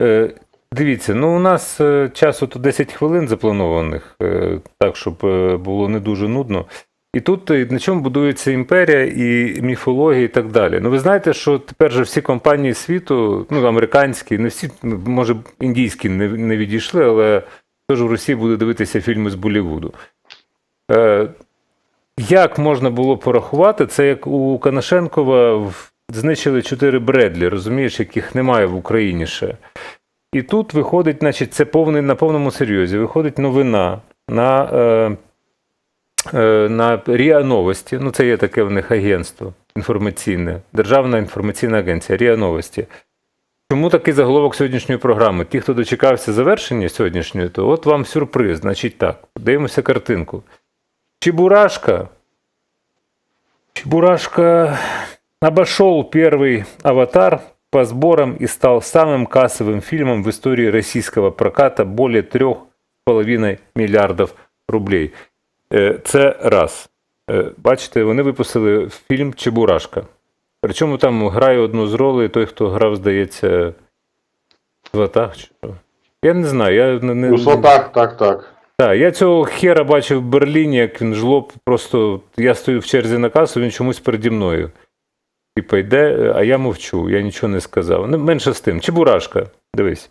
Е, Дивіться, ну у нас часу то 10 хвилин запланованих, е, так, щоб е, було не дуже нудно. І тут на чому будується імперія і міфологія, і так далі. Ну ви знаєте, що тепер же всі компанії світу, ну американські, не всі, ну, може, індійські не, не відійшли, але теж в Росії буде дивитися фільми з Болівуду. Е, як можна було порахувати, це як у Канашенкова в- знищили чотири Бредлі, розумієш, яких немає в Україні ще. І тут виходить, значить, це повний, на повному серйозі. Виходить новина на, е, е, на РІА Новості. Ну, це є таке в них агентство інформаційне, Державна інформаційна агенція РІА Новості. Чому такий заголовок сьогоднішньої програми? Ті, хто дочекався завершення сьогоднішньої, то от вам сюрприз. Значить так, дивимося картинку. Чебурашка. Чебурашка обошел первый «Аватар» по сборам и стал самым кассовым фильмом в истории российского проката более 3,5 мільярдів рублей. Е, Це раз. Е, Бачите, вони випустили фільм Чебурашка. Причому там грає одну з ролей той, хто грав, здається, в «Сватах» чи що. Я не знаю. Я не, не, У сватах, так, так. так, я цього хера бачив в Берліні, як він жлоб, просто я стою в черзі на касу, він чомусь переді мною. Типа йде, а я мовчу, я нічого не сказав. Ну, менше з тим. Чебурашка, дивись.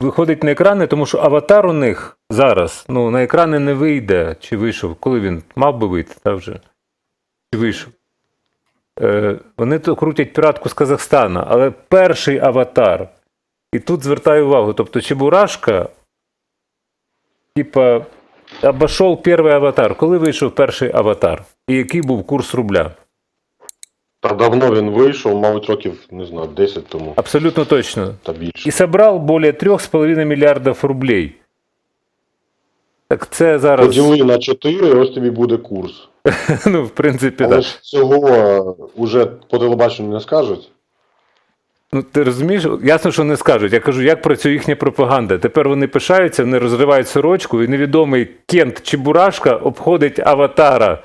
Виходить на екрани, тому що аватар у них зараз ну, на екрани не вийде. Чи вийшов? Коли він мав би вийти, та вже? Чи вийшов? Е, вони то крутять піратку з Казахстана, але перший аватар. І тут звертаю увагу, тобто Чебурашка типа, обошов перший аватар. Коли вийшов перший аватар? І який був курс рубля? Та давно він вийшов, мабуть, років, не знаю, 10 тому Абсолютно точно. та більше. І собрав более 3,5 мільярдів рублей. Так це зараз, Поділи на 4, ось тобі буде курс. ну, в принципі, Але так. ж цього е, уже по телебаченню не скажуть. Ну, ти розумієш, ясно, що не скажуть. Я кажу, як працює їхня пропаганда. Тепер вони пишаються, вони розривають сорочку, і невідомий Кент Чебурашка обходить аватара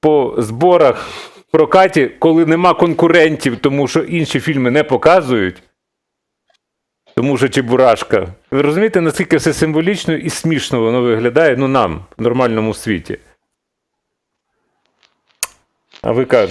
по зборах прокаті, коли нема конкурентів, тому що інші фільми не показують. Тому що Чебурашка. Ви розумієте, наскільки все символічно і смішно воно виглядає ну нам, в нормальному світі. А ви кажете.